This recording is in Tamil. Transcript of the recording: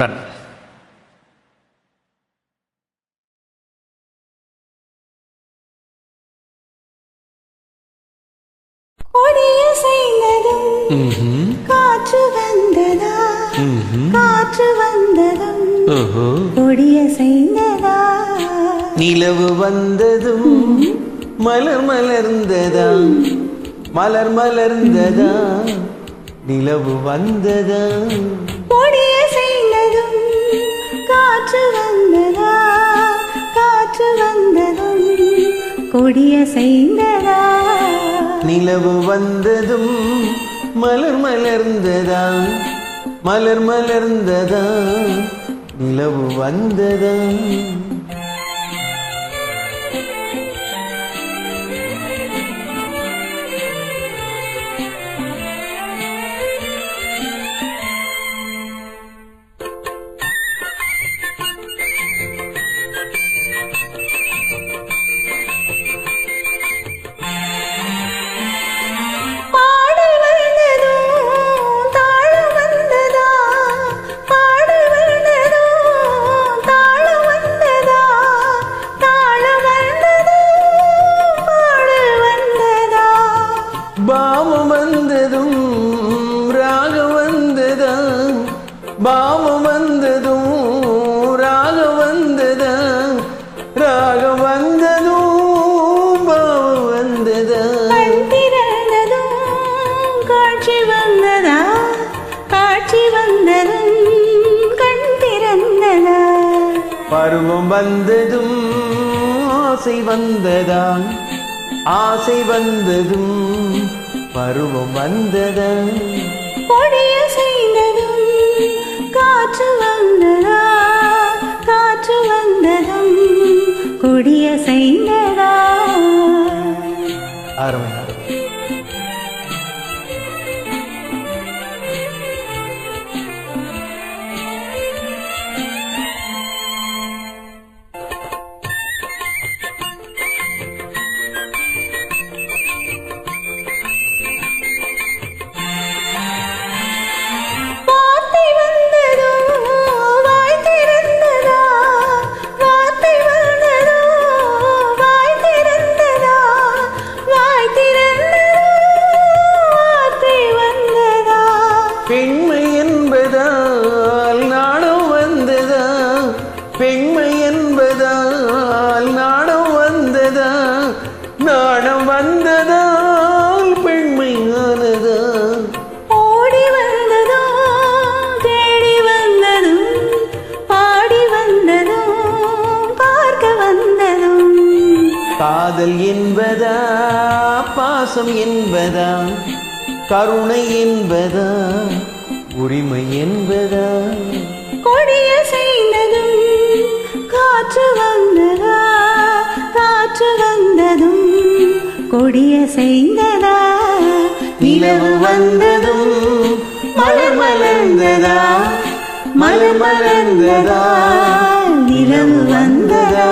டன் கொடிய செய்ததும் காற்று வந்ததா? காற்று வந்ததும் கொடிய செய்ததா நிலவு வந்ததும் மலர் மலர்ந்ததா? மலர் மலர்ந்ததா? நிலவு வந்ததா? கொடியசைந்ததா நிலவு வந்ததும் மலர் மலர்ந்ததா மலர் மலர்ந்ததா நிலவு வந்ததா பாவம் வந்ததும் ராக வந்ததா ராக வந்ததும் பாவம் வந்ததா திறந்ததும் காட்சி வந்ததா? காட்சி வந்ததும் கண் திறந்ததா? பருவம் வந்ததும் ஆசை வந்ததா ஆசை வந்ததும் பருவம் வந்ததா காதல் என்பதா? பாசம் என்பதா? கருணை என்பதா? உரிமை என்பதா? கொடிய செய்ததும் காற்று வந்ததா? காற்று வந்ததும் கொடிய செய்ததா நிலவு வந்ததும் மலர் மலர்ந்ததா? மலர் மலர்ந்ததா? நிலவு வந்ததா?